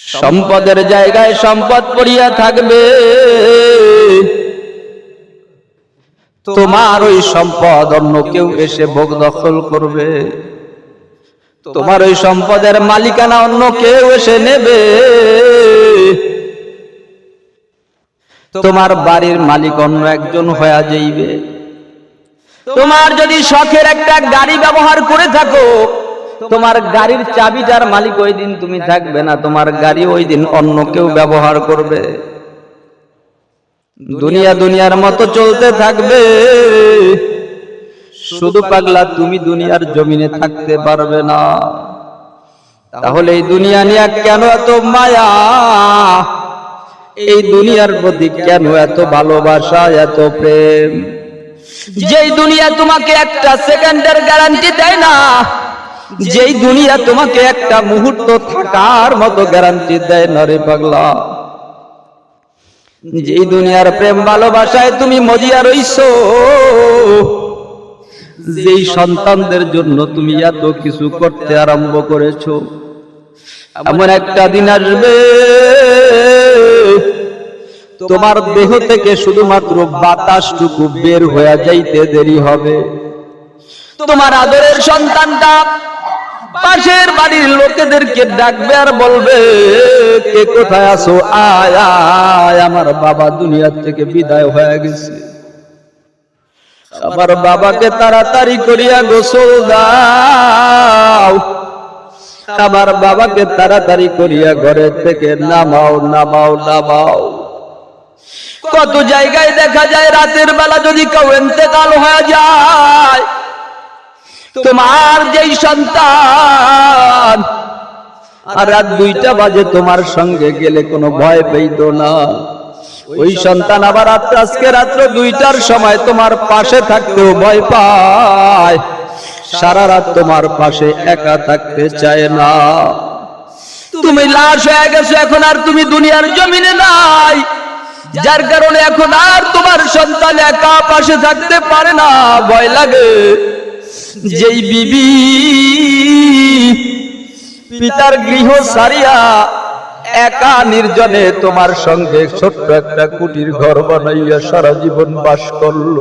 সম্পদের জায়গায় সম্পদ পড়িয়া থাকবে। তোমার ওই সম্পদ অন্য কেউ এসে ভোগ দখল করবে। তোমার ওই সম্পদের মালিকানা অন্য কেউ এসে নেবে। তোমার বাড়ির মালিক অন্য একজন হয়ে যাইবে। তোমার যদি শখের একটা গাড়ি ব্যবহার করে থাকো তোমার গাড়ির চাবিটার মালিক ওই দিন তুমি থাকবে না তোমার গাড়ি ওই দিন অন্য কেউ ব্যবহার করবে। দুনিয়া দুনিয়ার মতো চলতে থাকবে। শুধু পাগলা তুমি দুনিয়ার জমিনে থাকতে পারবে না। তাহলে এই দুনিয়া নিয়ে কেন এত মায়া? এই দুনিয়ার প্রতি কেন এত ভালোবাসা এত প্রেম? যেই দুনিয়া তোমাকে একটা সেকেন্ডের গ্যারান্টি দেয় না যেই দুনিয়া তোমাকে একটা মুহূর্ত থাকার মতো গ্যারান্টি দেয় না রে পাগলা। যেই দুনিয়ার প্রেম ভালোবাসায় তুমি মজিয়া রইছো, যেই সন্তানদের জন্য তুমি এত কিছু করতে আরম্ভ করেছ, এমন একটা দিন আসবে, তোমার দেহ থেকে শুধুমাত্র বাতাসটুকু বের হয়ে যাইতে দেরি হবে। তোমার আদরের সন্তানটা পাশের বাড়ির লোকেদেরকে ডাকবে আর বলবে, কে কোথায় আছো? আয় আয়, আমার বাবা দুনিয়ার থেকে বিদায় হয়ে গেছে। আমার বাবাকে তাড়াতাড়ি করিয়া গোসল দাও। আমার বাবাকে তাড়াতাড়ি করিয়া ঘরের থেকে নামাও নামাও নামাও। কত জায়গায় দেখা যায় রাতের বেলা যদি কেউ এতেকাল হয়ে যায় তোমার যেই সন্তান, আর রাত দুইটা বাজে তোমার সঙ্গে গেলে কোনো ভয় পেইত না। ওই সন্তান আবার রাত্রে, আজকে রাত্র দুইটার সময় তোমার পাশে থাকতেও ভয় পায়। সারা রাত তোমার পাশে একা থাকতে চায় না। তুমি লাশ হয়ে গেছো, এখন আর তুমি দুনিয়ার জমিনে নাই। যার কারণে এখন আর তোমার সন্তান একা পাশে থাকতে পারে না, ভয় লাগে। যেই বিবি পিতার গৃহ সারিয়া একা নির্জনে তোমার সঙ্গে ছোট্ট একটা কুটির ঘর বানাইয়া সারা জীবন বাস করল।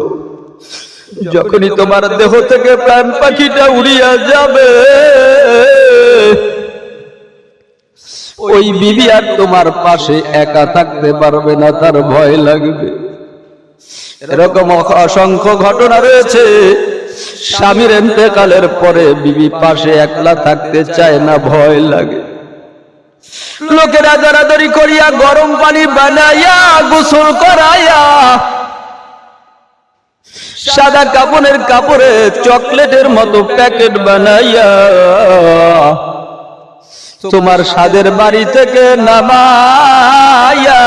যখনই তোমার দেহ থেকে প্রাণ পাখিটা উড়িয়া যাবে, ওই বিবি আর তোমার পাশে একা থাকতে পারবে না, তার ভয় লাগবে। এরকম অসংখ্য ঘটনা রয়েছে। স্বামীর এতেকালের পরে বিবি পাশে একলা থাকতে চায় না, ভয় লাগে। লোকেরা দরাদরি করিয়া গরম পানি বানাইয়া, গোসল করাইয়া, সাদা কাপড়ের কাপড়ে চকলেটের মতো প্যাকেট বানাইয়া, তোমার সাদের বাড়ি থেকে নামাইয়া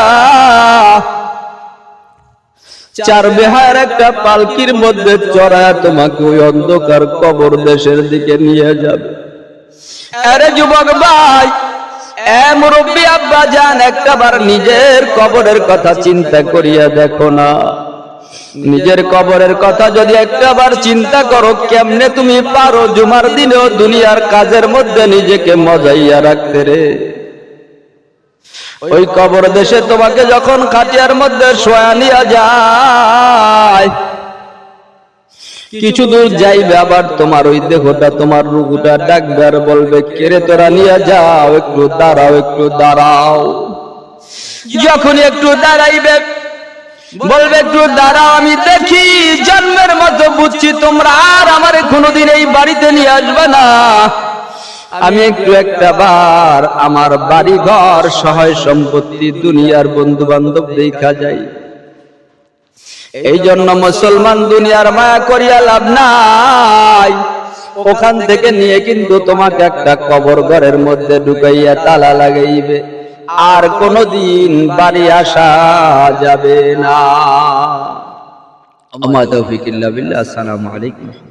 চার বেহার একটা পালকির মধ্যে চড়ায় তোমাকে ওই অন্ধকার কবর দেশের দিকে নিয়ে যাবে। আরে যুবক ভাই মুরব্বী আব্বা যান, একটাবার নিজের কবরের কথা চিন্তা করিয়া দেখো না। নিজের কবরের কথা যদি একটাবার চিন্তা করো, কেমনে তুমি পারো জুমার দিনেও দুনিয়ার কাজের মধ্যে নিজেকে মজাইয়া রাখতে রে? ওই কবর দেশে তোমাকে যখন খাটিয়ার মধ্যে শোয়া নিয়ে যায়, কিছু দূর যাইবে আবার তোমার ওই দেহটা, তোমার রুগুটা ডাকবে বলবে কেড়ে তোরা নিয়ে যাও, একটু দাঁড়াও একটু দাঁড়াও। যখন একটু দাঁড়াইবে, বলবে, একটু দাঁড়াও, আমি দেখি জন্মের মতো বুঝছি তোমরা আর আমার কোনোদিন এই বাড়িতে নিয়ে আসবে না। আমি একটু একটা বার আমার বাড়ি ঘর সহায় সম্পত্তি দুনিয়ার বন্ধু বান্ধব দেখা যাই। এই জন্য মুসলমান দুনিয়ার মায়া করিয়া লাভ নাই। ওখান থেকে নিয়ে কিন্তু তোমাকে একটা কবর ঘরের মধ্যে ঢুকাইয়া তালা লাগাইবে। আর কোনদিন বাড়ি আসা যাবে না। আমার তৌফিক ইল্লা বিল্লাহ। আসসালামু আলাইকুম।